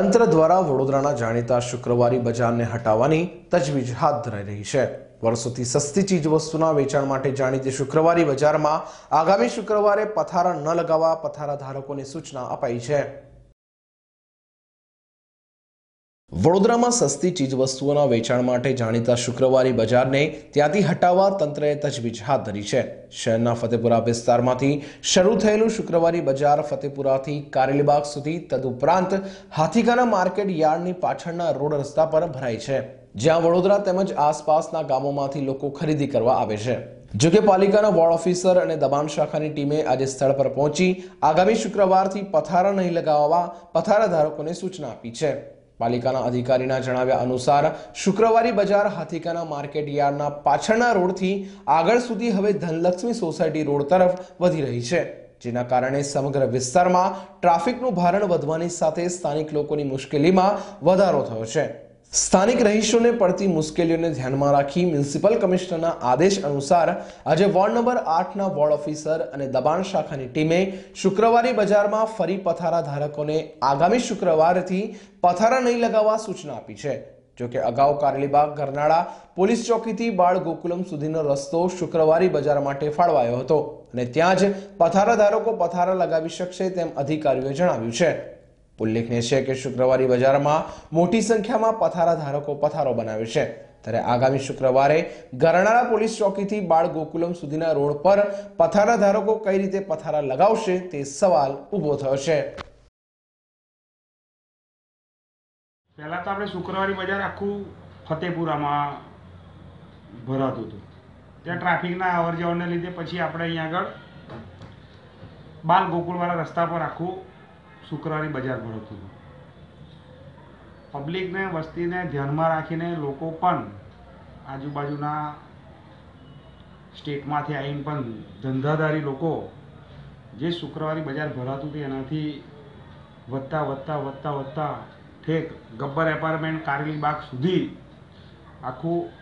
તંત્ર દ્વારા વડોદરાના જાણીતા શુક્રવારી બજારને હટાવવાની તજવીજ હાથ ધરાઈ રહી છે. વર્ષોથી સસ્તી ચીજ વસ્તુના વેચાણ માટે જાણીતી શુક્રવારી બજારમાં આગામી શુક્રવારે પથારા ન લગાવવા પથારા ધારકોને સૂચના અપાઈ છે. વડોદરામાં સસ્તી ચીજવસ્તુઓના વેચાણ માટે જાણીતા શુક્રવારી બજારને ત્યાંથી હટાવવા તંત્રએ તજવીજ હાથ ધરી છે. શહેરના ફતેપુરા વિસ્તારમાંથી શરૂ થયેલું શુક્રવારી બજાર ફતેપુરાથી કારેલીબાગ સુધી તદુપરાંત હાથીકાના માર્કેટ યાર્ડની પાછળના રોડ રસ્તા પર ભરાય છે. જ્યાં વડોદરા તેમજ આસપાસના ગામોમાંથી લોકો ખરીદી કરવા આવે છે. જોકે પાલિકાના વોર્ડ ઓફિસર અને દબાણ શાખાની ટીમે આજે સ્થળ પર પહોંચી આગામી શુક્રવારથી પથારા નહીં લગાવવા પથારા ધારકોને સૂચના આપી છે. પાલિકાના અધિકારીના જણાવ્યા અનુસાર, શુક્રવારી બજાર હાથીકાના માર્કેટ યાર્ડના પાછળના રોડથી આગળ સુધી હવે ધનલક્ષ્મી સોસાયટી રોડ તરફ વધી રહી છે, જેના કારણે સમગ્ર વિસ્તારમાં ટ્રાફિકનું ભારણ વધવાની સાથે સ્થાનિક લોકોની મુશ્કેલીમાં વધારો થયો છે. સ્થાનિક રહીશોને પડતી મુશ્કેલીઓને ધ્યાનમાં રાખી મ્યુનિસિપલ કમિશનરના આદેશ અનુસાર આજે વોર્ડ નંબર આઠના વોર્ડ ઓફિસર અને દબાણ શાખાની ટીમે શુક્રવારી બજારમાં ફરી પથારા ધારકોને આગામી શુક્રવારથી પથારા નહીં લગાવવા સૂચના આપી છે. જોકે અગાઉ કારેલીબાગ ગરનાળા પોલીસ ચોકીથી બાળ ગોકુલમ સુધીનો રસ્તો શુક્રવારી બજાર માટે ફાળવાયો હતો અને ત્યાં જ પથારા ધારકો પથારા લગાવી શકશે તેમ અધિકારીઓએ જણાવ્યું છે. ઉલ્લેખનીય છે કે શુક્રવારી બજારમાં મોટી સંખ્યામાં પથારા ધારકો પથારો બનાવે છે. ત્યારે આગામી શુક્રવારે ગરનાળા પોલીસ ચોકીથી બાળ ગોકુલમ સુધીના રોડ પર પથારા ધારકો કઈ રીતે પથારા લગાવશે તે સવાલ ઊભો થયો છે. પહેલાં તો આપણે શુક્રવારી બજાર આખું ફતેપુરામાં ભરાતું હતું. ત્યાં ટ્રાફિકના અવર જવરને લીધે પછી આપણે અહીંયા આગળ બાલ ગોકુળવાળા રસ્તા પર આખું શુક્રવારી બજાર ભરાતું હતું. પબ્લિકને, વસ્તીને ધ્યાનમાં રાખીને લોકો પણ આજુબાજુના સ્ટેટમાંથી આવીને પણ ધંધાધારી લોકો જે શુક્રવારી બજાર ભરાતું હતું એનાથી વધતા વધતા વધતા વધતા ઠેક ગબ્બર એપાર્ટમેન્ટ, કારેલી બાગ સુધી આખું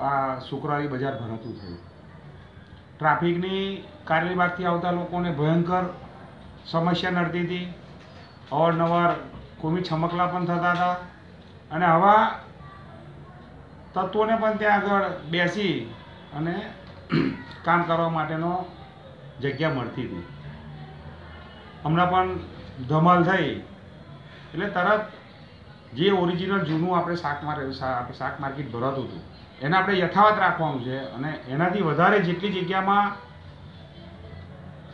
આ શુક્રવારી બજાર ભરાતું થયું. ટ્રાફિકની કારેલી બાગથી આવતા લોકોને ભયંકર સમસ્યા નડતી હતી. અવારનવાર કોમી છમકલા પણ થતા હતા. અને આવા તત્વોને પણ ત્યાં આગળ બેસી અને કામ કરવા માટેનો જગ્યા મળતી હતી. હમણાં પણ ધમાલ થઈ. એટલે તરત જે ઓરિજિનલ જૂનું આપણે શાક આપણે શાક માર્કેટ ભરાતું હતું, એને આપણે યથાવત રાખવાનું છે અને એનાથી વધારે જેટલી જગ્યામાં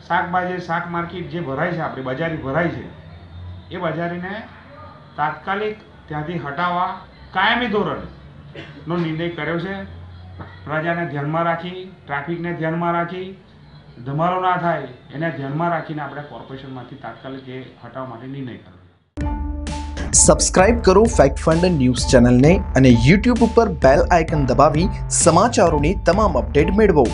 શાકભાજી, શાક માર્કેટ જે ભરાય છે, આપણી બજારી ભરાય છે, એ બજારીને તાત્કાલિક ત્યાંથી હટાવવા કાયમી ધોરણનો નિર્ણય કર્યો છે. પ્રજાને ધ્યાનમાં રાખી, ટ્રાફિકને ધ્યાનમાં રાખી ધમારો ના થાય, એને ધ્યાનમાં રાખીને આપણે કોર્પોરેશનમાંથી તાત્કાલિક એ હટાવવા માટે નિર્ણય કર્યો. સબસ્ક્રાઇબ કરો ફેક્ટ ફંડ ન્યૂઝ ચેનલને અને યુટ્યુબ ઉપર બેલ આઇકન દબાવી સમાચારોની તમામ અપડેટ મેળવો.